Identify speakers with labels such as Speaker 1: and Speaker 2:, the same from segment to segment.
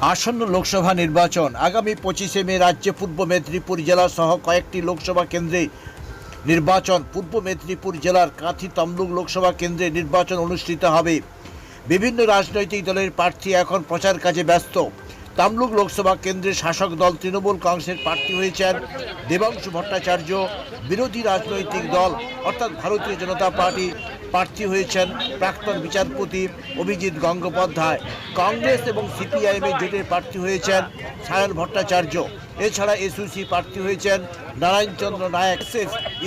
Speaker 1: আসন্ন লোকসভা নির্বাচন। আগামী পঁচিশে মে রাজ্যে পূর্ব মেদিনীপুর জেলা সহ কয়েকটি লোকসভা কেন্দ্রে নির্বাচন। পূর্ব মেদিনীপুর জেলার কাঁথি তমলুক লোকসভা কেন্দ্রে নির্বাচন অনুষ্ঠিত হবে। বিভিন্ন রাজনৈতিক দলের প্রার্থী এখন প্রচার কাজে ব্যস্ত। তামলুক লোকসভা কেন্দ্রের শাসক দল তৃণমূল কংগ্রেসের প্রার্থী হয়েছেন দেবাংশু ভট্টাচার্য, বিরোধী রাজনৈতিক দল, অর্থাৎ ভারতীয় জনতা পার্টি প্রার্থী হয়েছেন প্রাক্তন বিচারপতি অভিজিৎ গঙ্গোপাধ্যায়। কংগ্রেস এবং সিপিআইএমের জোটের প্রার্থী হয়েছেন সায়ন ভট্টাচার্য। এছাড়া এসইউসি প্রার্থী হয়েছেন Narayanchandra Nayak.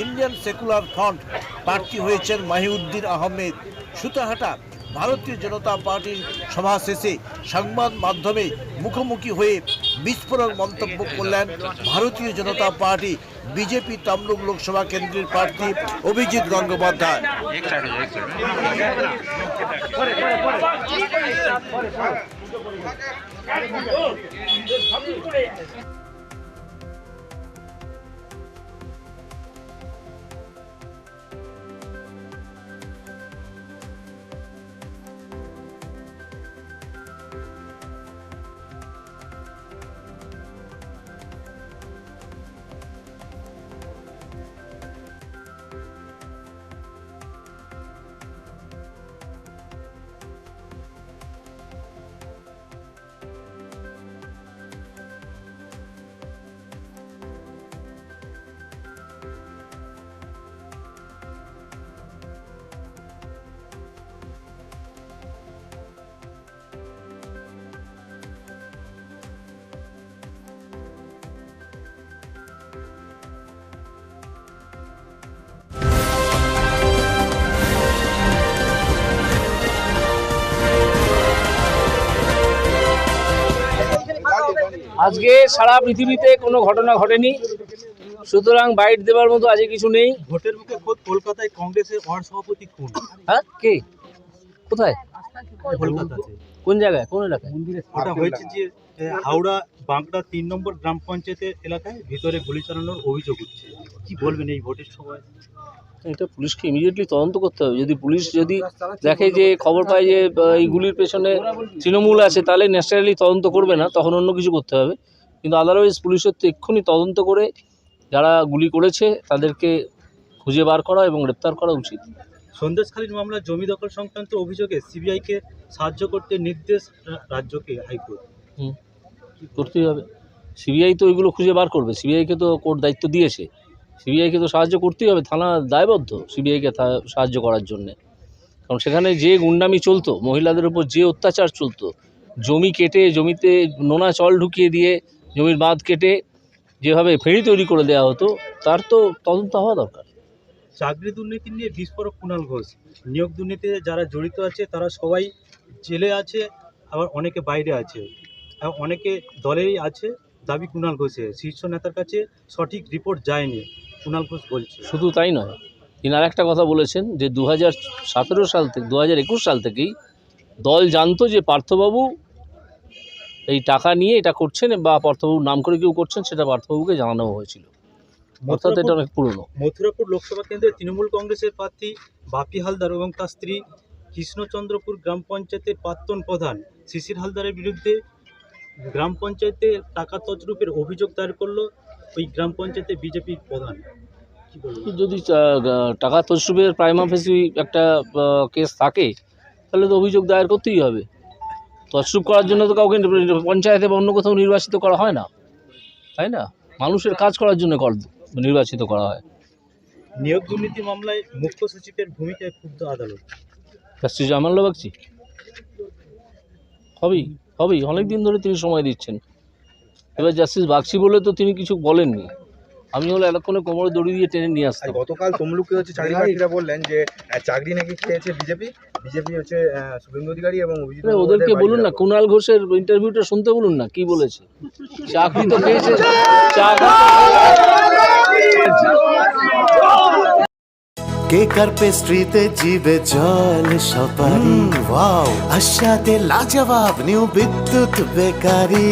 Speaker 1: Indian secular front প্রার্থী হয়েছেন মাহিউদ্দিন আহমেদ। সুতাহাটা ভারতীয় জনতা পার্টির সভা শেষে সংবাদ মাধ্যমে মুখোমুখি হয়ে বিস্ফোরক মন্তব্য করলেন ভারতীয় জনতা পার্টি, বিজেপি তমলুক লোকসভা কেন্দ্রের প্রার্থী অভিজিৎ গঙ্গোপাধ্যায়।
Speaker 2: আজকে সারা পৃথিবীতে কোনো ঘটনা ঘটেনি। সুতরাং বাইট দেওয়ার মতো আজকে কিছু নেই।
Speaker 3: ভোটের মুখে খোদ কলকাতায় কংগ্রেসের ওয়ার্ড সভাপতি কোন?
Speaker 2: হ্যাঁ? কে? কোথায়?
Speaker 3: কলকাতাতে।
Speaker 2: কোন জায়গায়? কোন এলাকায়?
Speaker 3: ওটা হয়েছে যে হাওড়া বাঁকড়া তিন নম্বর গ্রাম পঞ্চায়েতের এলাকায় ভিতরে গুলি চালানোর অভিযোগ উঠছে। কি বলবেন এই ভোটের সময়?
Speaker 2: এটা পুলিশকে ইমিডিয়েটলি তদন্ত করতে হবে। যদি পুলিশ যদি দেখে যে খবর পায় যে এই গুলির পেছনে তৃণমূল আছে তাহলে ন্যাচারালি তদন্ত করবে না তখন অন্য কিছু করতে হবে। কিন্তু আদারওয়াইজ পুলিশের তো এক্ষুনি তদন্ত করে যারা গুলি করেছে তাদেরকে খুঁজে বার করা এবং গ্রেপ্তার করা উচিত।
Speaker 3: সন্দেশখালীর মামলা জমি দখল সংক্রান্ত অভিযোগে সিবিআইকে সাহায্য করতে নির্দেশ রাজ্যকে হাইকোর্ট।
Speaker 2: হুম করতেই হবে। সিবিআই তো ওইগুলো খুঁজে বার করবে। সিবিআইকে তো কোর্ট দায়িত্ব দিয়েছে। সিবিআইকে তো সাহায্য করতেই হবে, থানা দায়বদ্ধ সিবিআইকে সাহায্য করার জন্যে। কারণ সেখানে যে গুন্ডামি চলতো, মহিলাদের উপর যে অত্যাচার চলতো, জমি কেটে, জমিতে নোনা চল ঢুকিয়ে দিয়ে, জমির বাঁধ কেটে যেভাবে ফেরি তৈরি করে দেওয়া হতো, তার তো তদন্ত হওয়া দরকার।
Speaker 3: চাকরি দুর্নীতি নিয়ে বিস্ফোরক কুণাল ঘোষ। নিয়োগ দুর্নীতিতে যারা জড়িত আছে, তারা সবাই জেলে আছে, আবার অনেকে বাইরে আছে। অনেকে দলেরই আছে, দাবি কুণাল ঘোষের। শীর্ষ নেতার কাছে সঠিক রিপোর্ট যায়নি। কুণাল ঘোষ বলছে
Speaker 2: শুধু তাই নয় তিনি আর একটা কথা বলেছেন যে দু হাজার সতেরো সাল থেকে দু হাজার একুশ সাল থেকেই দল জানতো যে পার্থবাবু এই টাকা নিয়ে এটা করছেন বা পার্থবাবুর নাম করে কেউ করছেন সেটা পার্থবাবুকে জানানো হয়েছিল। অর্থাৎ এটা অনেক পুরনো।
Speaker 3: মথুরাপুর লোকসভা কেন্দ্রে তৃণমূল কংগ্রেসের প্রার্থী বাপি হালদার এবং তার স্ত্রী কৃষ্ণচন্দ্রপুর গ্রাম পঞ্চায়েতের প্রাক্তন প্রধান শিশির হালদারের বিরুদ্ধে গ্রাম পঞ্চায়েতে টাকা তছরূপের অভিযোগ দায়ের করল। ওই গ্রাম পঞ্চায়েতে বিজেপির প্রধান
Speaker 2: যদি টাকা তসরুপের প্রাইমা ফেসি একটা কেস থাকে তাহলে তো অভিযোগ দায়ের করতেই হবে। তসরুপ করার জন্য তো কাউকে পঞ্চায়েতে বা অন্য কোথাও নির্বাচিত করা হয় না তাই না? মানুষের কাজ করার জন্য নির্বাচিত করা হয়।
Speaker 3: নিয়োগ দুর্নীতি মামলায় মুখ্য সচিবের ভূমিকায় ক্ষুব্ধ আদালত।
Speaker 2: জামাল্লা বাগচি? হবেই হবেই অনেক দিন ধরে তিনি সময় দিচ্ছেন। এবার জাস্টিস বাগচি বলে তো তিনি কিছু বলেননি। আমি হলে এতক্ষণে কোমরে দড়ি দিয়ে টেনে নিয়ে আসতাম।
Speaker 4: গতকাল তমলুকে হচ্ছে চাকরি প্রার্থীরা বললেন যে চাকরি নাকি খেয়েছে বিজেপি? বিজেপি হচ্ছে শুভেন্দু অধিকারী এবং অভিজিৎ
Speaker 2: ওদেরকে বলুন না কুণাল ঘোষের ইন্টারভিউটা শুনতে বলুন না কি বলেছে? চাকরি তো পেয়েছে চাকরি
Speaker 5: কেকার পেস্ট্রিতে জিবে জল সপারি ওয়াও আশাতে লাজবাব নিউ বিদ্যুৎ বেকারি।